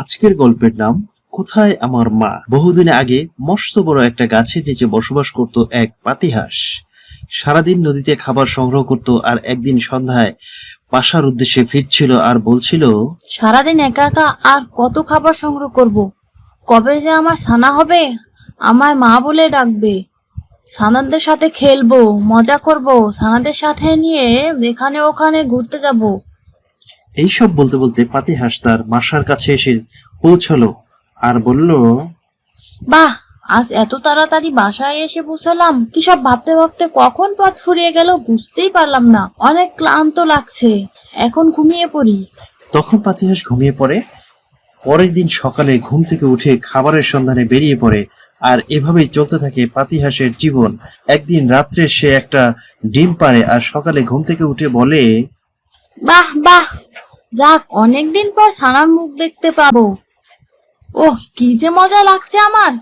আজকের গল্পের নাম, কোথায় আমার মা? বহুদিন আগে মস্ত বড় একটা গাছের নিচে বসবাস করত এক পাতিহাঁস। সারাদিন নদীতে খাবার সংগ্রহ করত আর একদিন সন্ধ্যায় বাসার উদ্দেশ্যে ফিরছিল আর বলছিল, সারাদিন একা একা আর কত খাবার সংগ্রহ করব। কবে যে আমার ছানা হবে? আমায় মা বলে ডাকবে। সানাদের সাথে খেলব, মজা করব, সানাদের সাথে নিয়ে এখানে ওখানে ঘুরতে যাব। এইসব বলতে বলতে পাতিহাঁস তার বাসার কাছে এসে পৌঁছালো আর বলল বাহ আজ এত তাড়াতাড়ি বাসায় এসে পৌঁছালাম। কি সব ভাবতে ভাবতে কখন পথ ফুরিয়ে গেল বুঝতেই পারলাম না। অনেক ক্লান্ত লাগছে। এখন ঘুমিয়ে পড়ি। তখন পাতিহাঁস ঘুমিয়ে পড়ে। পরের দিন সকালে ঘুম থেকে উঠে খাবারের সন্ধানে বেরিয়ে পড়ে আর এভাবেই চলতে থাকে পাতিহাঁসের জীবন। একদিন রাত্রে সে একটা ডিম পারে আর সকালে ঘুম থেকে উঠে বলে বাহ বাহ। যাক, অনেকদিন পর সানার মুখ দেখতে পাবো। ওহ, কি যে মজা লাগছে আমার।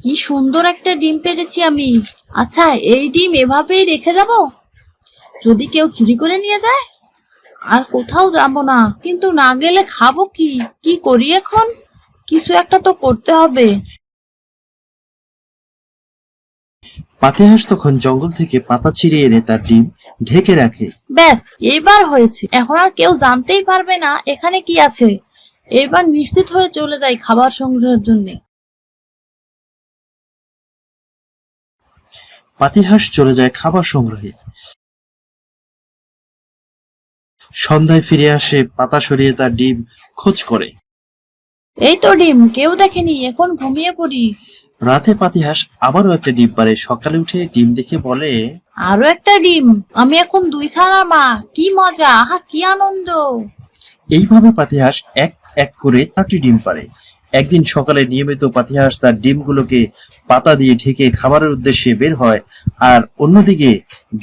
কি সুন্দর একটা ডিম পেরেছি আমি। আচ্ছা এই ডিম এভাবেই রেখে যাব? যদি কেউ চুরি করে নিয়ে যায়? আর কোথাও যাব না। কিন্তু না গেলে খাব কি? কি করি এখন? কিছু একটা তো করতে হবে। পাতিহাঁস তখন জঙ্গল থেকে পাতা ছিঁড়ে এনে তার ডিম ঢেকে রাখে। ব্যাস এইবার হয়েছে। এখন আর কেউ জানতেই পারবে না এখানে কি আছে। এবার নিশ্চিত হয়ে চলে যাই খাবার সংগ্রহের জন্যে। পাতিহাঁস চলে যায় খাবার সংগ্রহে। সন্ধ্যায় ফিরে আসে পাতা সরিয়ে তার ডিম খোঁজ করে। এই তো ডিম কেউ দেখেনি এখন ঘুমিয়ে পড়ি। রাতে পাতিহাঁস আবারও একটা ডিম পারে সকালে উঠে ডিম দেখে বলে আরও একটা ডিম। আমি এখন দুই ছাড়া মা। কি মজা, আহা, কি আনন্দ। এইভাবে পাতিহাস এক এক করে চারটি ডিম পারে একদিন সকালে নিয়মিত পাতিহাস তার ডিমগুলোকে পাতা দিয়ে ঢেকে খাবারের উদ্দেশ্যে বের হয়, আর অন্যদিকে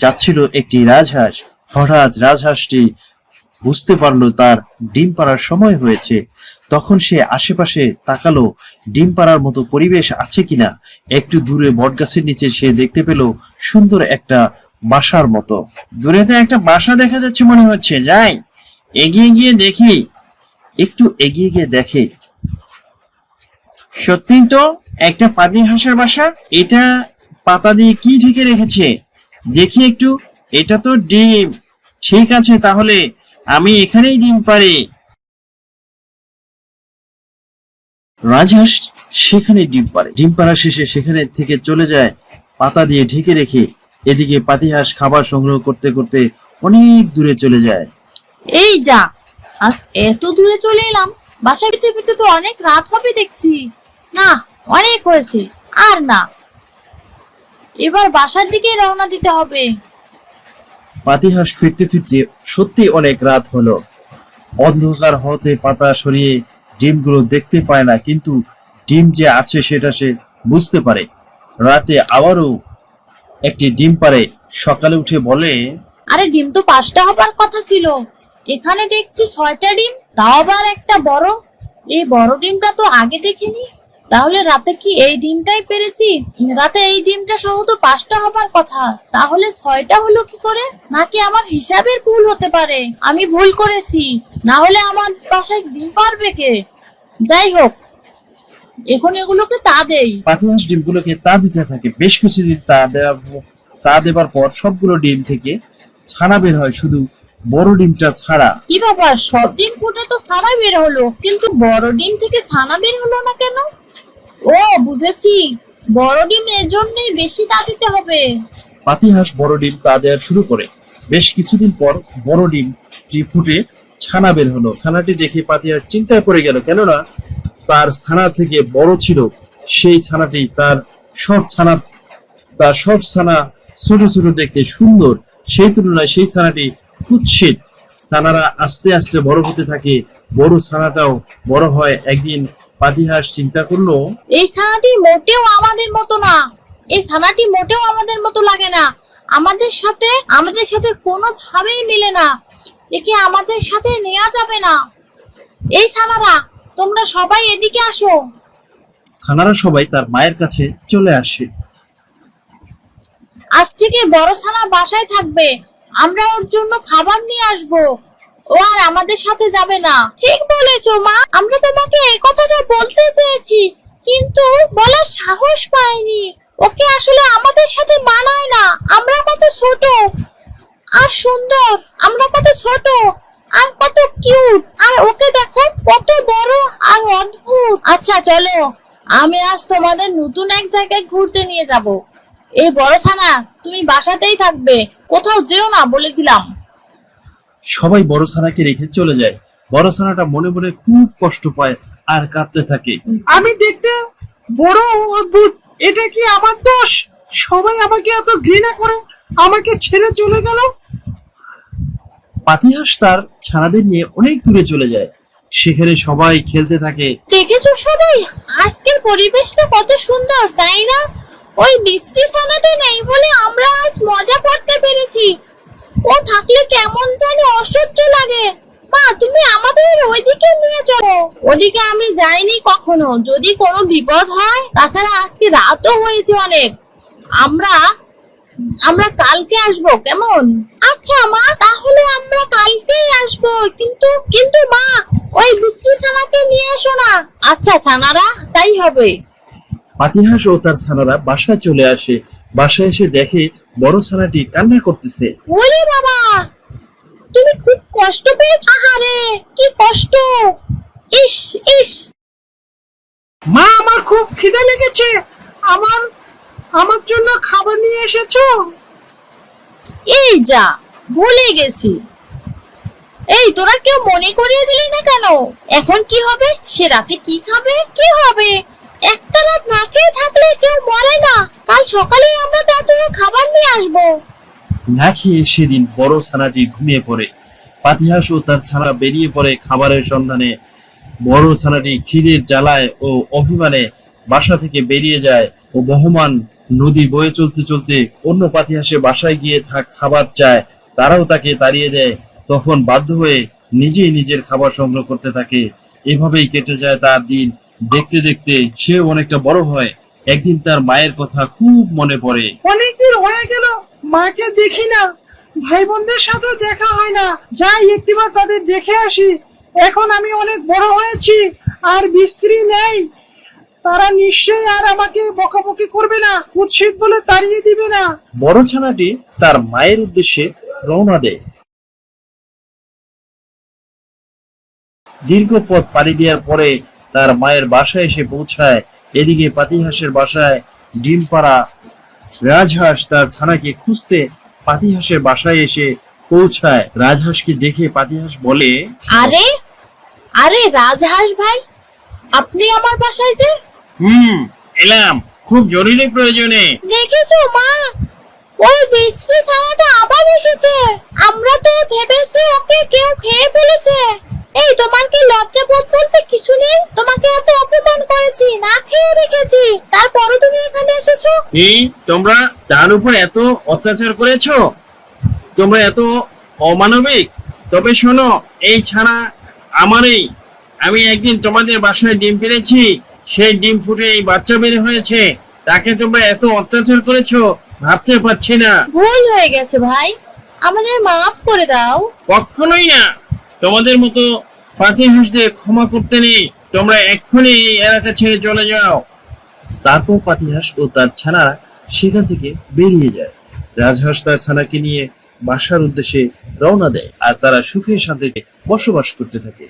যাচ্ছিল একটি রাজহাঁস। হঠাৎ রাজহাঁসটি বুঝতে পারল তার ডিম পাড়ার সময় হয়েছে। তখন সে আশেপাশে তাকালো, ডিম পাড়ার মতো পরিবেশ আছে কিনা? একটু দূরে বটগাছের নিচে সে দেখতে পেল সুন্দর একটা বাসার মতো। দূরেতে একটা বাসা দেখা যাচ্ছে মনে হচ্ছে, যাই, এগিয়ে গিয়ে দেখি। একটু এগিয়ে গিয়ে দেখে। সত্যি তো একটা পাতি হাঁসের বাসা? এটা পাতা দিয়ে কি ঢেকে রেখেছে? দেখি একটু, এটা তো ডিম। ঠিক আছে, তাহলে এখানেই ডিম পারি রাজহাঁস সেখানে ডিম পারে ডিম পাড়া শেষে সেখানে থেকে চলে যায়, পাতা দিয়ে ঢেকে রেখে এদিকে পাতিহাঁস খাবার সংগ্রহ করতে করতে অনেক দূরে চলে যায়। এই যা, আজ এত দূরে চলে এলাম, বাসায় ফিরতে ফিরতে তো অনেক রাত হবে দেখছি। না, অনেক হয়েছে, আর না। এবার বাসার দিকে রওনা দিতে হবে। পাতিহাঁস ফিরতে ফিরতে সত্যি অনেক রাত হলো। অন্ধকার হতে পাতা সরিয়ে ডিমগুলো দেখতে পায় না, কিন্তু ডিম যে আছে সেটা সে বুঝতে পারে। রাতে আবারও একটি ডিম পারে সকালে উঠে বলে, আরে ডিম তো পাঁচটা হবার কথা ছিল। এখানে দেখছি ছয়টা ডিম, তাও আবার একটা বড়। এই বড় ডিমটা তো আগে দেখিনি। তাহলে রাতে কি এই ডিমটাই পেরেছি? রাতে এই ডিমটা সহ তো পাঁচটা হবার কথা। তাহলে ছয়টা হলো কি করে? নাকি আমার হিসাবের ভুল হতে পারে? আমি ভুল করেছি। না হলে আমার বাসায় ডিম পারবে কে? যাই হোক এখন এগুলোকে তা দেই। পাতিহাঁস ডিমগুলোকে তা দিতে থাকে। বেশ কিছুদিন তা দেওয়ার তা দেবার পর সবগুলো ডিম থেকে ছানা বের হয় শুধু বড় ডিমটা ছাড়া। কি ব্যাপার? সব ডিম ফুটে তো ছানা বের হলো। কিন্তু বড় ডিম থেকে ছানা বের হলো না কেন? ও বুঝেছি। বড় ডিম এর জন্যই বেশি তা দিতে হবে। পাতিহাঁস বড় ডিম তা দেওয়া শুরু করে। বেশ কিছুদিন পর বড় ডিমটি ফুটে ছানা বের হলো। ছানাটি দেখে পাতিহাঁস চিন্তায় পড়ে গেল কেননা তার ছানা থেকে বড় ছিল। সেই ছানাটি তার সব ছানা তার সব ছানা ছোট ছোট দেখতে সুন্দর। সেই তুলনায় সেই ছানাটি কুৎসিত। ছানারা আস্তে আস্তে বড় হতে থাকে। বড় ছানাটাও বড় হয় একদিন পাতিহাঁস চিন্তা করল? এই ছানাটি মোটেও আমাদের মতো না। এই ছানাটি মোটেও আমাদের মতো লাগে না। আমাদের সাথে আমাদের সাথে কোনোভাবেই মিলে না। একে আমাদের সাথে নেওয়া যাবে না। এই ছানারা তোমরা সবাই এদিকে আসো। ছানারা সবাই তার মায়ের কাছে চলে আসে। আজ থেকে বড় ছানা বাসায় থাকবে। আমরা ওর জন্য খাবার নিয়ে আসব। ও আর আমাদের সাথে যাবে না। ঠিক বলেছ, মা। আমরা তোমাকে এই কথা সাহস পায়নি ওকে আসলে আমাদের সাথে মানায় না। আমরা কত ছোট। আর সুন্দর। আমরা কত ছোট। আর কত কিউট। আর ওকে দেখো, কত বড় আর অদ্ভুত। আচ্ছা চলো। আমি আজ তোমাদের নতুন এক জায়গায় ঘুরতে নিয়ে যাব। এই বড় ছানা, তুমি বাসাতেই থাকবে। কোথাও যেও না বলে দিলাম সবাই বড় ছানাকে রেখে চলে যায়। বড় ছানাটা মনে মনে খুব কষ্ট পায় আর কাঁদতে থাকে। আমি দেখতে বড় অদ্ভুত। এটা কি আমার দোষ? সবাই আমাকে এত ঘৃণা করে, আমাকে ছেড়ে চলে গেল? পাতিহাঁস তার ছানাদের নিয়ে অনেক দূরে চলে যায়। সেখানে সবাই খেলতে থাকে। দেখেছ সবাই? আজকের পরিবেশটা কত সুন্দর, তাই না? ওই বিশ্রী ছানাটা নেই বলে আমরা আজ মজা করতে পেরেছি। ও থাকলে কেমন জানি অসহ্য লাগে। মা, তুমি আমাদের ওইদিকে নিয়ে চলো। ওদিকে আমি যাইনি কখনো। যদি কোনো বিপদ হয়, তাছাড়া আজকে রাতও হয়েছে অনেক। আমরা আমরা কালকে আসব, কেমন? আচ্ছা মা, তাহলে আমরা কালকেই আসব। কিন্তু কিন্তু মা, ওই বিশ্রী ছানাকে নিয়ে এসো না। আচ্ছা ছানারা, তাই হবে। পাতিহাঁস ও তার ছানারা বাসায় চলে আসে। বাসায় এসে দেখে বড় ছানাটি কান্না করতেছে। ওরে বাবা তুমি খুব কষ্ট পেয়েছ। আহারে কি কষ্ট। ইস ইস। মা আমার খুব খিদে লেগেছে। আমার আমার জন্য খাবার নিয়ে এসেছ? এই যা ভুলে গেছি। এই তোরা কেউ মনে করিয়ে দিলি না কেন? এখন কি হবে? সে রাতে কি খাবে? কি হবে একটা রাত না খেয়ে থাকলে কেউ মরে না কাল সকালে আমরা তার জন্য খাবার নিয়ে আসব না খেয়ে সেদিন বড় ছানাটি ঘুমিয়ে পড়ে। পাতিহাস ও তার ছানা বেরিয়ে পড়ে খাবারের সন্ধানে। বড় ছানাটি খিদের জ্বালায় ও অভিমানে বাসা থেকে বেরিয়ে যায় ও বহমান নদী বয়ে চলতে চলতে অন্য পাতিহাসে বাসায় গিয়ে থাক খাবার চায়। তারাও তাকে তাড়িয়ে দেয়। তখন বাধ্য হয়ে নিজেই নিজের খাবার সংগ্রহ করতে থাকে। এভাবেই কেটে যায় তার দিন। দেখতে দেখতে সেও অনেকটা বড় হয়। একদিন তার মায়ের কথা খুব মনে পড়ে। অনেকদিন হয়ে গেল। মাকে দেখি না। ভাই বোনদের সাথে দেখা হয় না। যাই, একটিবার তাদের দেখে আসি। এখন আমি অনেক বড় হয়েছি, আর বিশ্রী নেই। তারা নিশ্চয়ই আর আমাকে বকাবকি করবে না কুৎসিত বলে তাড়িয়ে দিবে না। বড় ছানাটি তার মায়ের উদ্দেশ্যে রওনা দেয়। দীর্ঘ পথ পাড়ি দেওয়ার পরে তার মায়ের বাসায় এসে পৌঁছায়। এদিকে পাতিহাঁসের বাসায় ডিম পাড়া রাজহাঁস তার ছানাকে খুঁজতে পাতিহাঁসের বাসায় এসে পৌঁছায়। রাজহাঁসকে দেখে পাতিহাঁস বলে আরে আরে রাজহাঁস ভাই আপনি আমার বাসায় যে? হুম এলাম। খুব জরুরি প্রয়োজনে। দেখেছ মা? ওই বিশ্রী ছানাটা আবার এসেছে। আমরা তো ভেবেছি ওকে কেউ খেয়ে ফেলেছে এই তোমার কি লজ্জা বোধ বলতে কিছু নেই তোমাকে এত অপমান করেছি না খেয়ে রেখেছি তারপরও তুমি এখানে এসেছ এই তোমরা তার উপর এত অত্যাচার করেছ? তোমরা এত অমানবিক? তবে শোনো এই ছাড়া আমারই। আমি একদিন তোমাদের বাসায় ডিম পেরেছি সেই ডিম ফুটে এই বাচ্চা বের হয়েছে। তাকে তোমরা এত অত্যাচার করেছ ভাবতে পারছি না। ভুল হয়ে গেছে ভাই। আমাদের মাফ করে দাও। কখনোই না। তোমাদের মতো পাতিহাঁসদের ক্ষমা করতে নেই। তোমরা এক্ষুনি এই এলাকা ছেড়ে চলে যাও। তারপর পাতিহাস ও তার ছানারা সেখান থেকে বেরিয়ে যায়। রাজহাঁস তার ছানাকে নিয়ে বাসার উদ্দেশ্যে রওনা দেয় আর তারা সুখে শান্তিতে বসবাস করতে থাকে।